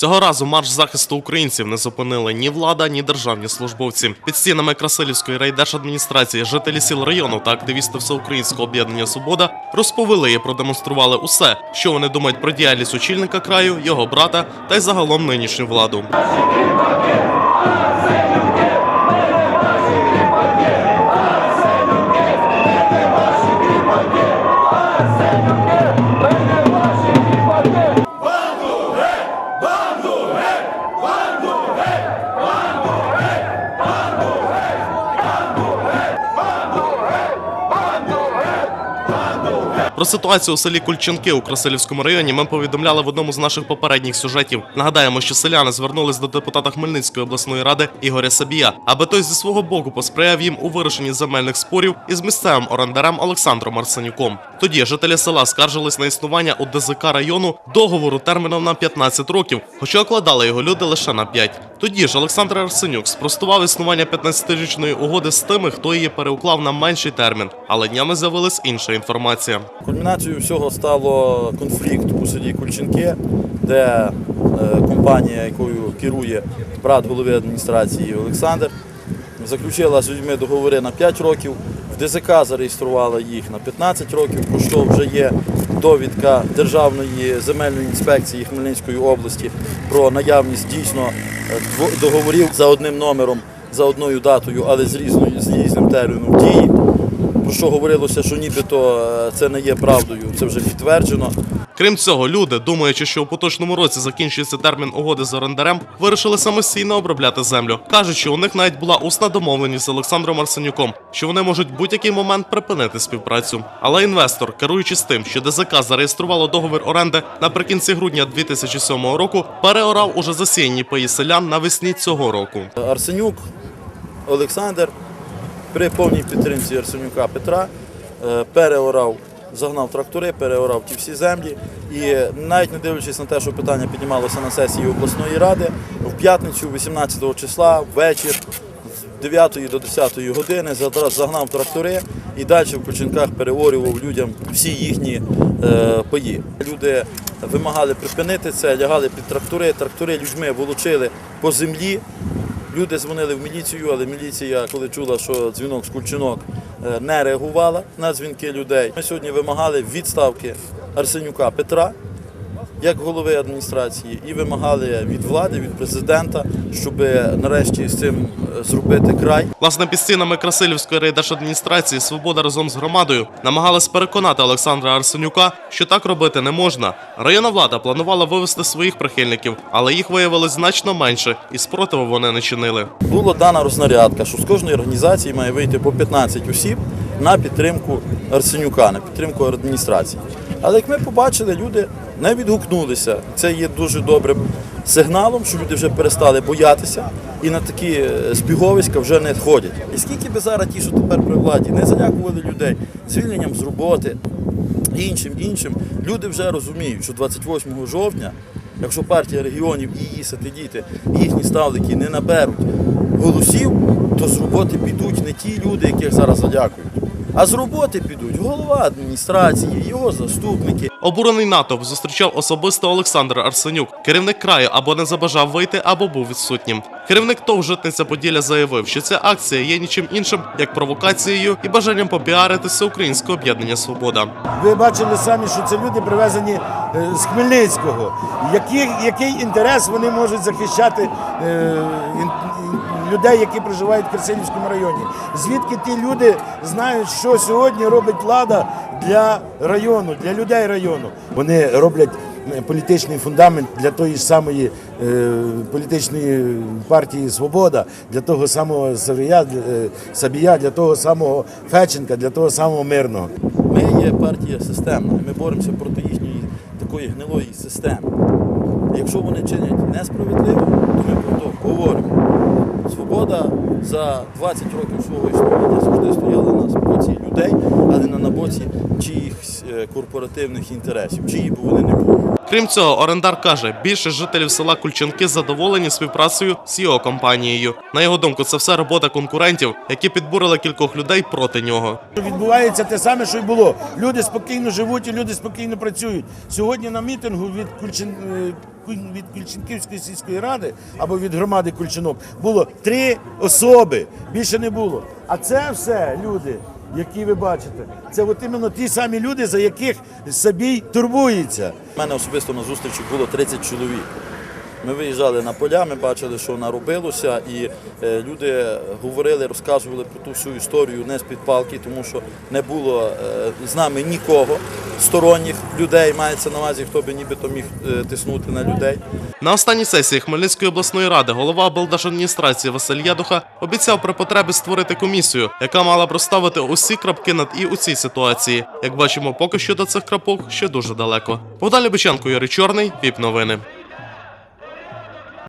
Цього разу марш захисту українців не зупинили ні влада, ні державні службовці. Під стінами Красилівської райдержадміністрації жителі сіл району та активісти Всеукраїнського об'єднання Свобода розповіли і продемонстрували усе, що вони думають про діяльність очільника краю, його брата та й загалом нинішню владу. Про ситуацію у селі Кульченки у Красилівському районі ми повідомляли в одному з наших попередніх сюжетів. Нагадаємо, що селяни звернулись до депутата Хмельницької обласної ради Ігоря Сабія, аби той зі свого боку посприяв їм у вирішенні земельних спорів із місцевим орендарем Олександром Арсенюком. Тоді жителі села скаржились на існування у ДЗК району договору терміном на 15 років, хоча окладали його люди лише на 5. Тоді ж Олександр Арсенюк спростував існування 15-річної угоди з тими, хто її переуклав на менший термін, але днями з'явилась інша інформація. Кульмінацією всього стало конфлікт у селі Кульченки, де е, компанія, якою керує брат голови адміністрації Олександр, заключила з людьми договори на 5 років. В ДЗК зареєструвала їх на 15 років, про що вже є довідка Державної земельної інспекції Хмельницької області про наявність дійсно е, договорів за одним номером, за одною датою, але з різною з різним терміном дії про що говорилося, що нібито е, це не є правдою, це вже підтверджено. Крім цього, люди, думаючи, що у поточному році закінчується термін угоди з орендарем, вирішили самостійно обробляти землю. кажуть, що у них навіть була усна домовленість з Олександром Арсенюком, що вони можуть будь-який момент припинити співпрацю. Але інвестор, керуючись тим, що ДЗК зареєструвало договір оренди наприкінці грудня 2007 року, переорав уже засіяні паї селян навесні цього року. Арсенюк Олександр при повній підтримці Арсенюка Петра е, переорав, загнав трактори, переорав ті всі землі. І навіть не дивлячись на те, що питання піднімалося на сесії обласної ради, в п'ятницю, 18 числа, ввечір з 9 до 10 години загнав трактори і далі в Коченках переорював людям всі їхні е, паї. Люди вимагали припинити це, лягали під трактори, трактори людьми волочили по землі. Люди дзвонили в міліцію, але міліція, коли чула, що дзвінок з кульчинок, е, не реагувала на дзвінки людей. Ми сьогодні вимагали відставки Арсенюка Петра як голови адміністрації і вимагали від влади, від президента, щоб нарешті з цим е, зробити край. Власне, під стінами Красилівської райдержадміністрації Свобода разом з громадою намагалась переконати Олександра Арсенюка, що так робити не можна. Районна влада планувала вивести своїх прихильників, але їх виявилось значно менше, і спротиву вони не чинили. Була дана рознарядка, що з кожної організації має вийти по 15 осіб на підтримку Арсенюка, на підтримку адміністрації. Але як ми побачили, люди не відгукнулися. Це є дуже добрим сигналом, що люди вже перестали боятися і на такі е, збіговиська вже не ходять. І скільки би зараз ті, що тепер при владі, не залякували людей звільненням з роботи, іншим, іншим, люди вже розуміють, що 28 жовтня, якщо партія регіонів і її сателіти, їхні ставники не наберуть голосів, то з роботи підуть не ті люди, яких зараз залякують. А з роботи підуть голова адміністрації, його заступники. Обурений натовп зустрічав особисто Олександр Арсенюк. Керівник краю або не забажав вийти, або був відсутнім. Керівник ТОВ «Житниця Поділля заявив, що ця акція є нічим іншим, як провокацією і бажанням попіаритися українського об'єднання Свобода. Ви бачили самі, що це люди привезені е, з Хмельницького. Який, який інтерес вони можуть захищати е, людей, які проживають в Красилівському районі? Звідки ті люди знають, що сьогодні робить влада для району, для людей району? Вони роблять е, політичний фундамент для тої ж самої е, політичної партії Свобода, для того самого Савія, е, Сабія, для того самого Феченка, для того самого мирного. Ми є партія системна, ми боремося проти їхньої такої гнилої системи. Якщо вони чинять несправедливо, то ми про то говоримо. Свобода за 20 років свого існування завжди стояли на боці людей, але не на боці чиїхось е, корпоративних інтересів, чиї б вони не були. Крім цього, орендар каже, більшість жителів села Кульченки задоволені співпрацею з його компанією. На його думку, це все робота конкурентів, які підбурили кількох людей проти нього. Відбувається те саме, що й було. Люди спокійно живуть і люди спокійно працюють. Сьогодні на мітингу від Кульчин е, від Кульчинківської сільської ради або від громади Кульчинок було три особи. Більше не було. А це все люди, які ви бачите, це от іменно ті самі люди, за яких Сабій турбується. У мене особисто на зустрічі було 30 чоловік. Ми виїжджали на поля, ми бачили, що наробилося, і е, люди говорили, розказували про ту всю історію не з-під палки, тому що не було е, з нами нікого сторонніх людей, мається на увазі, хто би нібито міг е, тиснути на людей. На останній сесії Хмельницької обласної ради голова облдержадміністрації Василь Ядуха обіцяв при потребі створити комісію, яка мала б розставити усі крапки над і у цій ситуації. Як бачимо, поки що до цих крапок ще дуже далеко. Богдан Любиченко, Юрій Чорний, ВІП новини.